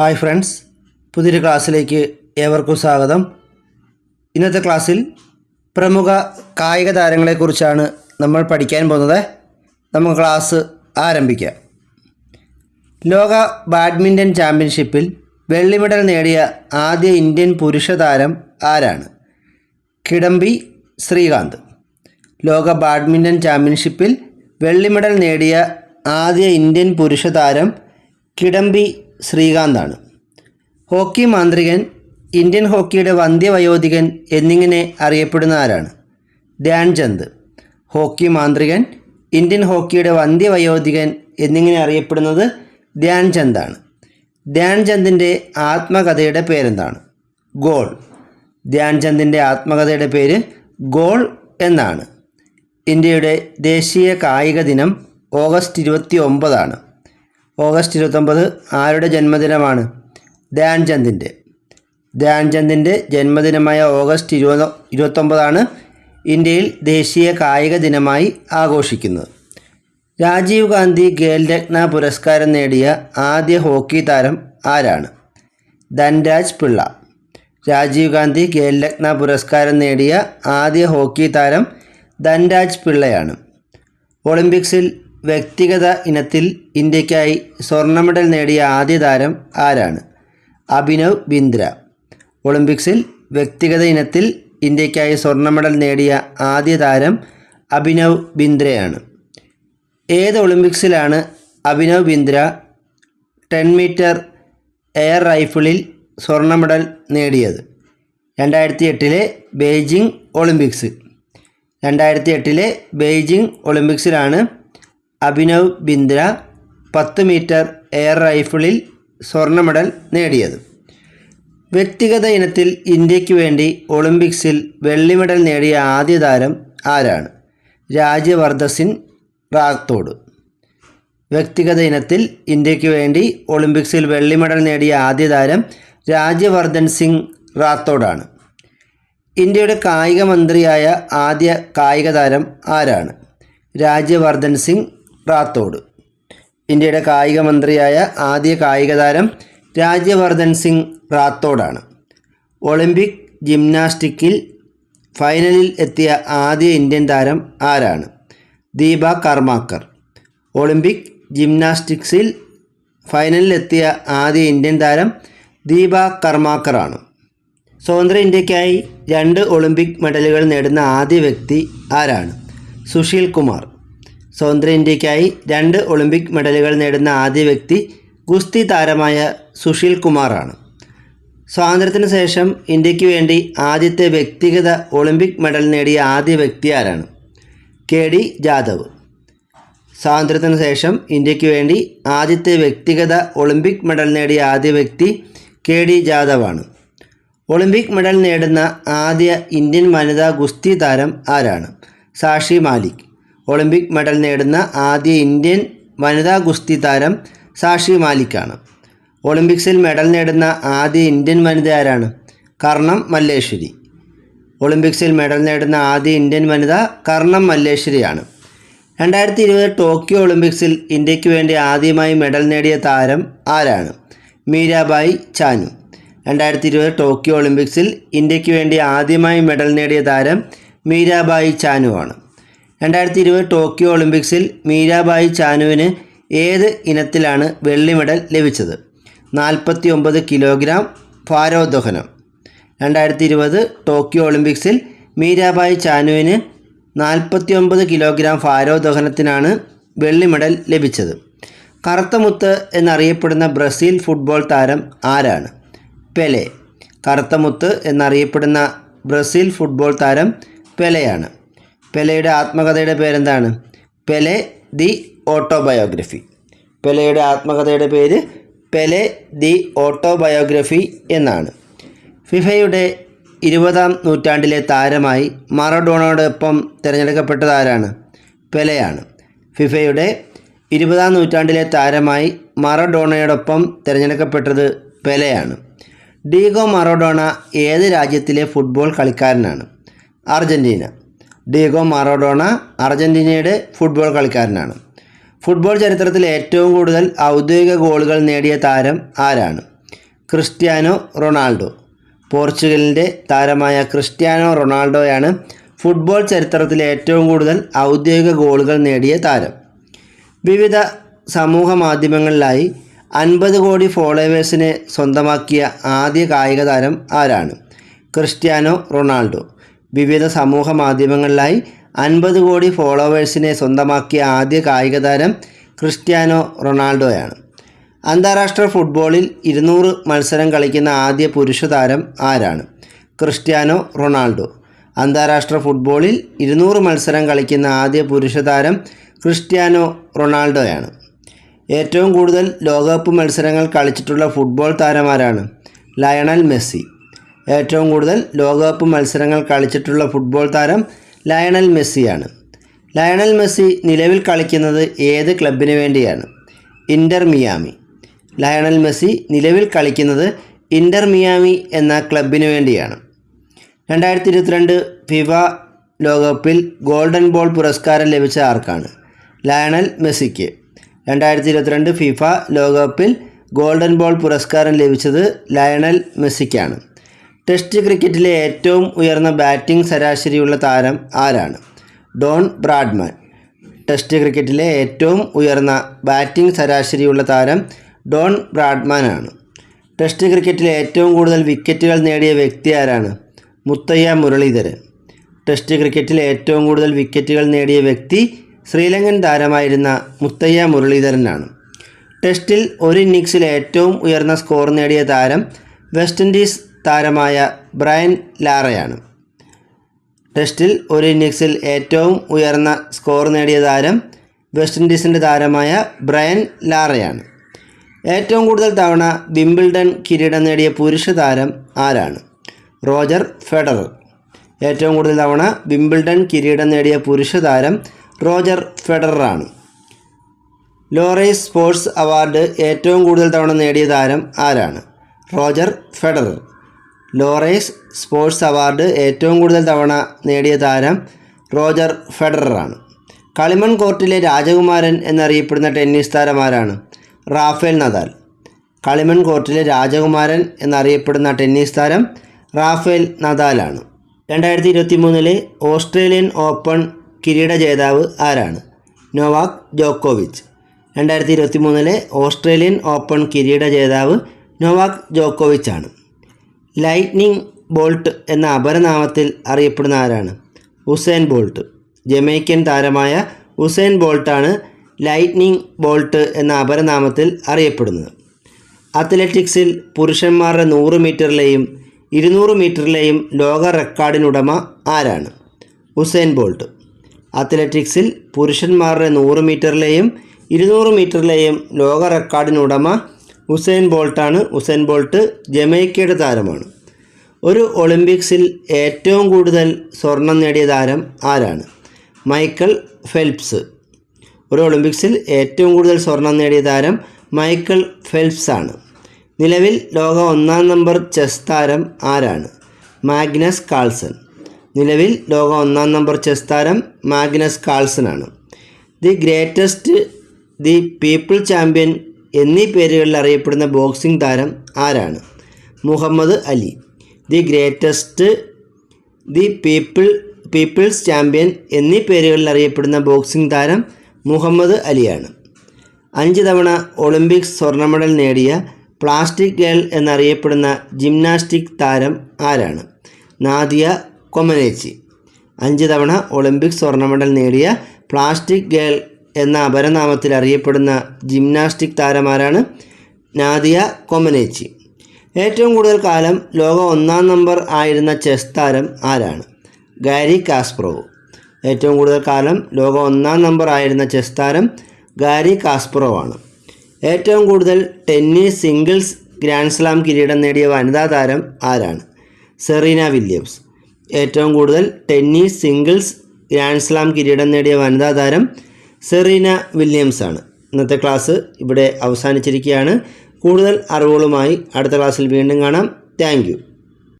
Hi friends പുതിയൊരു ക്ലാസ്സിലേക്ക് ഏവർക്കും സ്വാഗതം. ഇന്നത്തെ ക്ലാസ്സിൽ പ്രമുഖ കായിക താരങ്ങളെക്കുറിച്ചാണ് നമ്മൾ പഠിക്കാൻ പോകുന്നത്. നമുക്ക് ക്ലാസ് ആരംഭിക്കാം. ലോക ബാഡ്മിന്റൺ ചാമ്പ്യൻഷിപ്പിൽ വെള്ളി മെഡൽ നേടിയ ആദ്യ ഇന്ത്യൻ പുരുഷ താരം ആരാണ്? കിടംബി ശ്രീകാന്ത്. ലോക ബാഡ്മിന്റൺ ചാമ്പ്യൻഷിപ്പിൽ വെള്ളി മെഡൽ നേടിയ ആദ്യ ഇന്ത്യൻ പുരുഷ താരം കിഡംബി ശ്രീകാന്താണ്. ഹോക്കി മാന്ത്രികൻ ഇന്ത്യൻ ഹോക്കിയുടെ വന്ധ്യവയോധികൻ എന്നിങ്ങനെ അറിയപ്പെടുന്ന ആരാണ്? ധ്യാൻചന്ദ് ഹോക്കി മാന്ത്രികൻ ഇന്ത്യൻ ഹോക്കിയുടെ വന്ധ്യവയോധികൻ എന്നിങ്ങനെ അറിയപ്പെടുന്നത് ധ്യാൻചന്ദാണ് ധ്യാൻചന്ദിന്റെ ആത്മകഥയുടെ പേരെന്താണ്? ഗോൾ. ധ്യാൻചന്ദിന്റെ ആത്മകഥയുടെ പേര് ഗോൾ എന്നാണ്. ഇന്ത്യയുടെ ദേശീയ കായിക ദിനം ഓഗസ്റ്റ് ഇരുപത്തി ഒമ്പതാണ് ഓഗസ്റ്റ് ഇരുപത്തൊമ്പത് ആരുടെ ജന്മദിനമാണ്? ധ്യാൻചന്ദിന്റെ ധ്യാൻചന്ദിന്റെ ജന്മദിനമായ ഓഗസ്റ്റ് ഇരുപത് ഇരുപത്തൊമ്പതാണ് ഇന്ത്യയിൽ ദേശീയ കായിക ദിനമായി ആഘോഷിക്കുന്നത്. രാജീവ് ഗാന്ധി ഖേൽരത്ന പുരസ്കാരം നേടിയ ആദ്യ ഹോക്കി താരം ആരാണ്? ധൻരാജ് പിള്ള. രാജീവ് ഗാന്ധി ഖേൽരത്ന പുരസ്കാരം നേടിയ ആദ്യ ഹോക്കി താരം ധൻരാജ് പിള്ളയാണ്. ഒളിമ്പിക്സിൽ വ്യക്തിഗത ഇനത്തിൽ ഇന്ത്യക്കായി സ്വർണ മെഡൽ നേടിയ ആദ്യ താരം ആരാണ്? അഭിനവ് ബിന്ദ്ര. ഒളിമ്പിക്സിൽ വ്യക്തിഗത ഇനത്തിൽ ഇന്ത്യക്കായി സ്വർണ മെഡൽ നേടിയ ആദ്യ താരം അഭിനവ് ബിന്ദ്രയാണ്. ഏത് ഒളിമ്പിക്സിലാണ് Abhinav Bindra ten metre air റൈഫിളിൽ സ്വർണ മെഡൽ നേടിയത്? രണ്ടായിരത്തി എട്ടിലെ ബെയ്ജിംഗ് ഒളിമ്പിക്സ്. രണ്ടായിരത്തി എട്ടിലെ ബെയ്ജിംഗ് ഒളിമ്പിക്സിലാണ് അഭിനവ് ബിന്ദ്ര പത്ത് മീറ്റർ എയർ റൈഫിളിൽ സ്വർണ മെഡൽ നേടിയത്. വ്യക്തിഗത ഇനത്തിൽ ഇന്ത്യയ്ക്ക് വേണ്ടി ഒളിമ്പിക്സിൽ വെള്ളി മെഡൽ നേടിയ ആദ്യ താരം ആരാണ്? രാജ്യവർദ്ധ സിംഗ് റാത്തോഡ്. വ്യക്തിഗത ഇനത്തിൽ ഇന്ത്യയ്ക്ക് വേണ്ടി ഒളിമ്പിക്സിൽ വെള്ളി മെഡൽ നേടിയ ആദ്യ താരം രാജ്യവർദ്ധൻ സിംഗ് റാത്തോഡാണ്. ഇന്ത്യയുടെ കായിക മന്ത്രിയായ ആദ്യ കായിക താരം ആരാണ്? രാജ്യവർദ്ധൻ സിംഗ് റാത്തോഡ്. ഇന്ത്യയുടെ കായിക മന്ത്രിയായ ആദ്യ കായിക താരം രാജ്യവർദ്ധൻ സിംഗ് റാത്തോഡാണ്. ഒളിമ്പിക് ജിംനാസ്റ്റിക്കിൽ ഫൈനലിൽ എത്തിയ ആദ്യ ഇന്ത്യൻ താരം ആരാണ്? ദീപ കർമാക്കർ. ഒളിമ്പിക് ജിംനാസ്റ്റിക്സിൽ ഫൈനലിൽ എത്തിയ ആദ്യ ഇന്ത്യൻ താരം ദീപ കർമാക്കറാണ്. സ്വതന്ത്ര ഇന്ത്യക്കായി രണ്ട് ഒളിമ്പിക് മെഡലുകൾ നേടുന്ന ആദ്യ വ്യക്തി ആരാണ്? സുശീൽ കുമാർ. സ്വതന്ത്ര ഇന്ത്യക്കായി രണ്ട് ഒളിമ്പിക് മെഡലുകൾ നേടുന്ന ആദ്യ വ്യക്തി ഗുസ്തി താരമായ സുശീൽ കുമാറാണ്. സ്വാതന്ത്ര്യത്തിന് ശേഷം ഇന്ത്യയ്ക്ക് വേണ്ടി ആദ്യത്തെ വ്യക്തിഗത ഒളിമ്പിക് മെഡൽ നേടിയ ആദ്യ വ്യക്തി ആരാണ്? K D Jadhav. സ്വാതന്ത്ര്യത്തിന് ശേഷം ഇന്ത്യയ്ക്ക് വേണ്ടി ആദ്യത്തെ വ്യക്തിഗത ഒളിമ്പിക് മെഡൽ നേടിയ ആദ്യ വ്യക്തി കെ ഡി ജാദവാണ്. ഒളിമ്പിക് മെഡൽ നേടുന്ന ആദ്യ ഇന്ത്യൻ വനിതാ ഗുസ്തി താരം ആരാണ്? സാക്ഷി മാലിക്. ഒളിമ്പിക് മെഡൽ നേടുന്ന ആദ്യ ഇന്ത്യൻ വനിതാ ഗുസ്തി താരം സാക്ഷി മാലിക്കാണ്. ഒളിമ്പിക്സിൽ മെഡൽ നേടുന്ന ആദ്യ ഇന്ത്യൻ വനിത ആരാണ്? കർണം മല്ലേശ്വരി. ഒളിമ്പിക്സിൽ മെഡൽ നേടുന്ന ആദ്യ ഇന്ത്യൻ വനിത കർണം മല്ലേശ്വരിയാണ്. രണ്ടായിരത്തി ഇരുപത് ടോക്കിയോ ഒളിമ്പിക്സിൽ ഇന്ത്യയ്ക്ക് വേണ്ടി ആദ്യമായി മെഡൽ നേടിയ താരം ആരാണ്? മീരാബായി ചാനു. രണ്ടായിരത്തി ഇരുപത് ടോക്കിയോ ഒളിമ്പിക്സിൽ ഇന്ത്യയ്ക്ക് വേണ്ടി ആദ്യമായി മെഡൽ നേടിയ താരം മീരാബായി ചാനുവാണ്. രണ്ടായിരത്തി ഇരുപത് ടോക്കിയോ ഒളിമ്പിക്സിൽ മീരാബായി ചാനുവിന് ഏത് ഇനത്തിലാണ് വെള്ളി മെഡൽ ലഭിച്ചത്? നാൽപ്പത്തി ഒമ്പത് കിലോഗ്രാം ഭാരോദ്വഹനം രണ്ടായിരത്തി ഇരുപത് ടോക്കിയോ ഒളിമ്പിക്സിൽ മീരാബായി ചാനുവിന് നാൽപ്പത്തി ഒമ്പത് കിലോഗ്രാം ഭാരോദ്വഹനത്തിനാണ് വെള്ളി മെഡൽ ലഭിച്ചത്. കറുത്തമുത്ത് എന്നറിയപ്പെടുന്ന ബ്രസീൽ ഫുട്ബോൾ താരം ആരാണ്? പെലെ. കറുത്തമുത്ത് എന്നറിയപ്പെടുന്ന ബ്രസീൽ ഫുട്ബോൾ താരം പെലെയാണ്. പെലെയുടെ ആത്മകഥയുടെ പേരെന്താണ്? Pele the autobiography. പെലെയുടെ ആത്മകഥയുടെ പേര് പെലെ ദി ഓട്ടോബയോഗ്രഫി എന്നാണ്. ഫിഫയുടെ ഇരുപതാം നൂറ്റാണ്ടിലെ താരമായി മറഡോണോടൊപ്പം തിരഞ്ഞെടുക്കപ്പെട്ടത് ആരാണ്? പെലെയാണ്. ഫിഫയുടെ ഇരുപതാം നൂറ്റാണ്ടിലെ താരമായി മറഡോണയോടൊപ്പം തിരഞ്ഞെടുക്കപ്പെട്ടത് പെലെയാണ്. ഡീഗോ മറഡോണ ഏത് രാജ്യത്തിലെ ഫുട്ബോൾ കളിക്കാരനാണ്? അർജന്റീന ഡീഗോ മറഡോണ അർജന്റീനയുടെ ഫുട്ബോൾ കളിക്കാരനാണ്. ഫുട്ബോൾ ചരിത്രത്തിൽ ഏറ്റവും കൂടുതൽ ഔദ്യോഗിക ഗോളുകൾ നേടിയ താരം ആരാണ്? Cristiano Ronaldo. പോർച്ചുഗലിന്റെ താരമായ ക്രിസ്ത്യാനോ റൊണാൾഡോയാണ് ഫുട്ബോൾ ചരിത്രത്തിൽ ഏറ്റവും കൂടുതൽ ഔദ്യോഗിക ഗോളുകൾ നേടിയ താരം. വിവിധ സമൂഹ മാധ്യമങ്ങളിലായി അൻപത് കോടി ഫോളോവേഴ്സിനെ സ്വന്തമാക്കിയ ആദ്യ കായിക താരം ആരാണ്? Cristiano Ronaldo. വിവിധ സമൂഹ മാധ്യമങ്ങളിലായി അൻപത് കോടി ഫോളോവേഴ്സിനെ സ്വന്തമാക്കിയ ആദ്യ കായിക താരം ക്രിസ്ത്യാനോ റൊണാൾഡോയാണ്. അന്താരാഷ്ട്ര ഫുട്ബോളിൽ ഇരുന്നൂറ് മത്സരം കളിക്കുന്ന ആദ്യ പുരുഷ താരം ആരാണ്? Cristiano Ronaldo. അന്താരാഷ്ട്ര ഫുട്ബോളിൽ ഇരുന്നൂറ് മത്സരം കളിക്കുന്ന ആദ്യ പുരുഷ താരം ക്രിസ്ത്യാനോ റൊണാൾഡോയാണ്. ഏറ്റവും കൂടുതൽ ലോകകപ്പ് മത്സരങ്ങൾ കളിച്ചിട്ടുള്ള ഫുട്ബോൾ താരമാരാണ്? Lionel Messi. ഏറ്റവും കൂടുതൽ ലോകകപ്പ് മത്സരങ്ങൾ കളിച്ചിട്ടുള്ള ഫുട്ബോൾ താരം ലയണൽ മെസ്സിയാണ്. ലയണൽ മെസ്സി നിലവിൽ കളിക്കുന്നത് ഏത് ക്ലബിന് വേണ്ടിയാണ്? Inter Miami. ലയണൽ മെസ്സി നിലവിൽ കളിക്കുന്നത് ഇന്റർ മിയാമി എന്ന ക്ലബിന് വേണ്ടിയാണ്. രണ്ടായിരത്തി ഇരുപത്തിരണ്ട് ഫിഫ ലോകകപ്പിൽ ഗോൾഡൻ ബോൾ പുരസ്കാരം ലഭിച്ച ആർക്കാണ്? ലയണൽ മെസ്സിക്ക്. രണ്ടായിരത്തി ഇരുപത്തിരണ്ട് ഫിഫ ലോകകപ്പിൽ ഗോൾഡൻ ബോൾ പുരസ്കാരം ലഭിച്ചത് ലയണൽ മെസ്സിക്കാണ്. ടെസ്റ്റ് ക്രിക്കറ്റിലെ ഏറ്റവും ഉയർന്ന ബാറ്റിംഗ് ശരാശരിയുള്ള താരം ആരാണ്? Don Bradman. ടെസ്റ്റ് ക്രിക്കറ്റിലെ ഏറ്റവും ഉയർന്ന ബാറ്റിംഗ് ശരാശരിയുള്ള താരം ഡോൺ ബ്രാഡ്മാൻ ആണ് ടെസ്റ്റ് ക്രിക്കറ്റിൽ ഏറ്റവും കൂടുതൽ വിക്കറ്റുകൾ നേടിയ വ്യക്തി ആരാണ്? മുത്തയ്യ മുരളീധരൻ. ടെസ്റ്റ് ക്രിക്കറ്റിൽ ഏറ്റവും കൂടുതൽ വിക്കറ്റുകൾ നേടിയ വ്യക്തി ശ്രീലങ്കൻ താരമായിരുന്ന മുത്തയ്യ മുരളീധരനാണ്. ടെസ്റ്റിൽ ഒരു ഇന്നിങ്സിൽ ഏറ്റവും ഉയർന്ന സ്കോർ നേടിയ താരം വെസ്റ്റ് ഇൻഡീസ് താരമായ ബ്രയൻ ലാറയാണ്. ടെസ്റ്റിൽ ഒരു ഇന്നിങ്സിൽ ഏറ്റവും ഉയർന്ന സ്കോർ നേടിയ താരം വെസ്റ്റ് ഇൻഡീസിന്റെ താരമായ ബ്രയൻ ലാറയാണ്. ഏറ്റവും കൂടുതൽ തവണ വിംബിൾഡൺ കിരീടം നേടിയ പുരുഷ താരം ആരാണ്? Roger Federer. ഏറ്റവും കൂടുതൽ തവണ വിംബിൾഡൺ കിരീടം നേടിയ പുരുഷ താരം റോജർ ഫെഡററാണ്. ലോറേസ് സ്പോർട്സ് അവാർഡ് ഏറ്റവും കൂടുതൽ തവണ നേടിയ താരം ആരാണ്? Roger Federer. Laureus sports award ഏറ്റവും കൂടുതൽ തവണ നേടിയ താരം റോജർ ഫെഡററാണ്. കളിമൺ കോർട്ടിലെ രാജകുമാരൻ എന്നറിയപ്പെടുന്ന ടെന്നീസ് താരമാരാണ് റാഫേൽ നദാൽ. കളിമൺ കോർട്ടിലെ രാജകുമാരൻ എന്നറിയപ്പെടുന്ന ടെന്നീസ് താരം റാഫേൽ നദാലാണ്. രണ്ടായിരത്തി ഇരുപത്തി മൂന്നിലെ ഓസ്ട്രേലിയൻ ഓപ്പൺ കിരീട ജേതാവ് ആരാണ്? നോവാക് ജോക്കോവിച്ച്. രണ്ടായിരത്തി ഇരുപത്തി മൂന്നിലെ ഓസ്ട്രേലിയൻ ഓപ്പൺ കിരീട ജേതാവ് നോവാക് ജോക്കോവിച്ചാണ്. ആണ് ലൈറ്റ്നിങ് ബോൾട്ട് എന്ന അപരനാമത്തിൽ അറിയപ്പെടുന്ന ആരാണ്? ഉസൈൻ ബോൾട്ട് ജമൈക്കൻ താരമായ ഉസൈൻ ബോൾട്ടാണ് ലൈറ്റ്നിങ് ബോൾട്ട് എന്ന അപരനാമത്തിൽ അറിയപ്പെടുന്നത്. അത്ലറ്റിക്സിൽ പുരുഷന്മാരുടെ നൂറ് മീറ്ററിലെയും ഇരുന്നൂറ് മീറ്ററിലെയും ലോക റെക്കോർഡിനുടമ ആരാണ്? ഉസൈൻ ബോൾട്ട് അത്ലറ്റിക്സിൽ പുരുഷന്മാരുടെ നൂറ് മീറ്ററിലെയും ഇരുന്നൂറ് മീറ്ററിലെയും ലോക റെക്കോർഡിനുടമ ഉസൈൻ ബോൾട്ടാണ്. ഉസൈൻ ബോൾട്ട് ജമൈക്കയുടെ താരമാണ്. ഒരു ഒളിമ്പിക്സിൽ ഏറ്റവും കൂടുതൽ സ്വർണം നേടിയ താരം ആരാണ്? Michael Phelps. ഒരു ഒളിമ്പിക്സിൽ ഏറ്റവും കൂടുതൽ സ്വർണം നേടിയ താരം മൈക്കൽ ഫെൽപ്സ് ആണ്. നിലവിൽ ലോക ഒന്നാം നമ്പർ ചെസ് താരം ആരാണ്? Magnus Carlsen. നിലവിൽ ലോക ഒന്നാം നമ്പർ ചെസ് താരം മാഗ്നസ് കാൾസൺ ആണ്. The greatest the people champion എന്നീ പേരുകളിൽ അറിയപ്പെടുന്ന ബോക്സിംഗ് താരം ആരാണ്? Muhammad Ali the greatest the people people's champion എന്നീ പേരുകളിൽ അറിയപ്പെടുന്ന ബോക്സിംഗ് താരം മുഹമ്മദ് അലിയാണ്. അഞ്ച് തവണ ഒളിമ്പിക്സ് സ്വർണ മെഡൽ നേടിയ പ്ലാസ്റ്റിക് ഗേൾ എന്നറിയപ്പെടുന്ന ജിംനാസ്റ്റിക് താരം ആരാണ്? നാദിയ കൊമനേച്ചി അഞ്ച് തവണ ഒളിമ്പിക്സ് സ്വർണ മെഡൽ നേടിയ പ്ലാസ്റ്റിക് ഗേൾ എന്ന അപരനാമത്തിൽ അറിയപ്പെടുന്ന ജിംനാസ്റ്റിക് താരമാരാണ് നാദിയ കൊമനേച്ചി. ഏറ്റവും കൂടുതൽ കാലം ലോക ഒന്നാം നമ്പർ ആയിരുന്ന ചെസ് താരം ആരാണ്? ഗാരി കാസ്പ്രോവ് ഏറ്റവും കൂടുതൽ കാലം ലോക ഒന്നാം നമ്പർ ആയിരുന്ന ചെസ് താരം ഗാരി കാസ്പ്രോവ് ആണ്. ഏറ്റവും കൂടുതൽ ടെന്നീസ് സിംഗിൾസ് ഗ്രാൻഡ് സ്ലാം കിരീടം നേടിയ വനിതാ താരം ആരാണ്? Serena Williams. ഏറ്റവും കൂടുതൽ ടെന്നീസ് സിംഗിൾസ് ഗ്രാൻഡ് സ്ലാം കിരീടം നേടിയ വനിതാ താരം സെറീന വില്യംസ് ആണ് ഇന്നത്തെ ക്ലാസ് ഇവിടെ അവസാനിച്ചിരിക്കുകയാണ്. കൂടുതൽ അറിവുകളുമായി അടുത്ത ക്ലാസ്സിൽ വീണ്ടും കാണാം. താങ്ക്